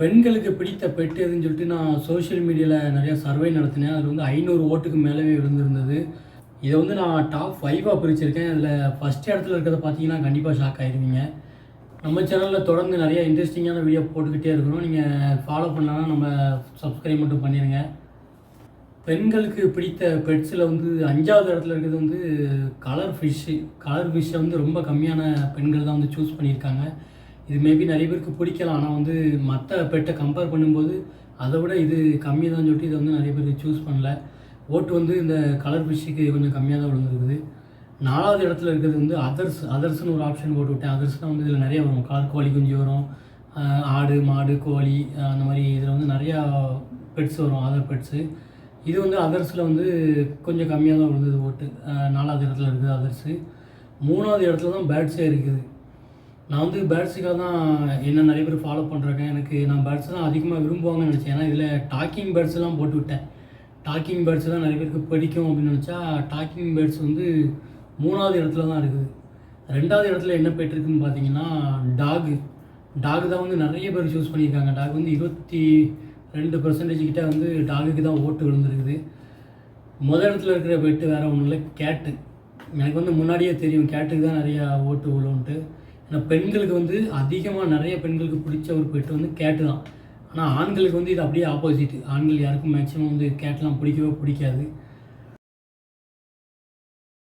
பெண்களுக்கு பிடித்த பெட் எதுன்னு சொல்லிட்டு நான் சோஷியல் மீடியாவில் நிறையா சர்வே நடத்தினேன். அதில் வந்து ஐநூறு ஓட்டுக்கு மேலவே விழுந்திருந்தது இதை வந்து நான் டாப் ஃபைவாக பிரிச்சிருக்கேன். அதில் ஃபஸ்ட் இடத்துல இருக்கிறத பார்த்தீங்கன்னா கண்டிப்பாக ஷாக் ஆயிருவீங்க. நம்ம சேனலில் தொடர்ந்து நிறைய இன்ட்ரெஸ்டிங்கான வீடியோ போட்டுக்கிட்டே இருக்கிறோம். நீங்கள் ஃபாலோ பண்ணலாம் நம்ம சப்ஸ்கிரைப் மட்டும் பண்ணிடுங்க பெண்களுக்கு பிடித்த பெட்ஸில் வந்து அஞ்சாவது இடத்துல இருக்கிறது வந்து கலர் ஃபிஷ்ஷு கலர் ஃபிஷ்ஷை வந்து ரொம்ப கம்மியான பெண்கள் தான் வந்து சூஸ் பண்ணியிருக்காங்க. இது மேபி நிறைய பேருக்கு பிடிக்கலாம் ஆனால் வந்து மற்ற பெட்டை கம்பேர் பண்ணும்போது அதை விட இது கம்மி தான் சொல்லிட்டு இதை வந்து நிறைய பேர் சூஸ் பண்ணல. ஓட்டு வந்து இந்த கலர் ஃபிஷ்ஷுக்கு கொஞ்சம் கம்மியாக தான் விழுந்துருக்குது. நாலாவது இடத்துல இருக்கிறது வந்து அதர்ஸ் அதர்ஸ்னு ஒரு ஆப்ஷன் போட்டு விட்டேன். அதர்ஸ்னால் வந்து இதில் நிறைய வரும். கலர் கோழி குஞ்சு வரும். ஆடு மாடு கோழி அந்த மாதிரி இதில் வந்து நிறையா பெட்ஸ் வரும் அதர் பெட்ஸு இது வந்து அதர்ஸில் வந்து கொஞ்சம் கம்மியாக தான் விழுந்தது ஓட்டு. நாலாவது இடத்துல இருக்குது அதர்ஸு மூணாவது இடத்துல தான் பேர்ட்ஸே இருக்குது. நான் வந்து பேட்ஸுக்காக தான் என்ன நிறைய பேர் ஃபாலோ பண்ணுறாங்க எனக்கு நான் பேட்ஸ் தான் அதிகமாக விரும்புவாங்கன்னு நினச்சேன். ஏன்னா இதில் டாக்கிங் பேர்ட்ஸ்லாம் போட்டு விட்டேன். டாக்கிங் பேர்ட்ஸ் தான் நிறைய பேருக்கு பிடிக்கும் அப்படின்னு நினச்சா டாக்கிங் பேர்ட்ஸ் வந்து மூணாவது இடத்துல தான் இருக்குது. ரெண்டாவது இடத்துல என்ன போயிட்டுருக்குன்னு பார்த்தீங்கன்னா டாகு டாக் தான் வந்து நிறைய பேர் சூஸ் பண்ணியிருக்காங்க. டாக் வந்து இருபத்தி ரெண்டு பர்சன்டேஜ் கிட்டே வந்து டாகுக்கு தான் ஓட்டு விழுந்துருக்குது. முதல் இடத்துல இருக்கிற பெட்டு வேறு ஒன்றும் இல்லை கேட்டு எனக்கு வந்து முன்னாடியே தெரியும் கேட்டுக்கு தான் நிறையா ஓட்டு விழுன்ட்டு ஆனால் பெண்களுக்கு வந்து அதிகமாக நிறைய பெண்களுக்கு பிடிச்ச ஒரு பெட்டு வந்து கேட்டு தான். ஆனால் ஆண்களுக்கு வந்து இது அப்படியே ஆப்போசிட் ஆண்கள் யாருக்கும் மேக்ஸிமம் வந்து கேட்லாம் பிடிக்கவே பிடிக்காது.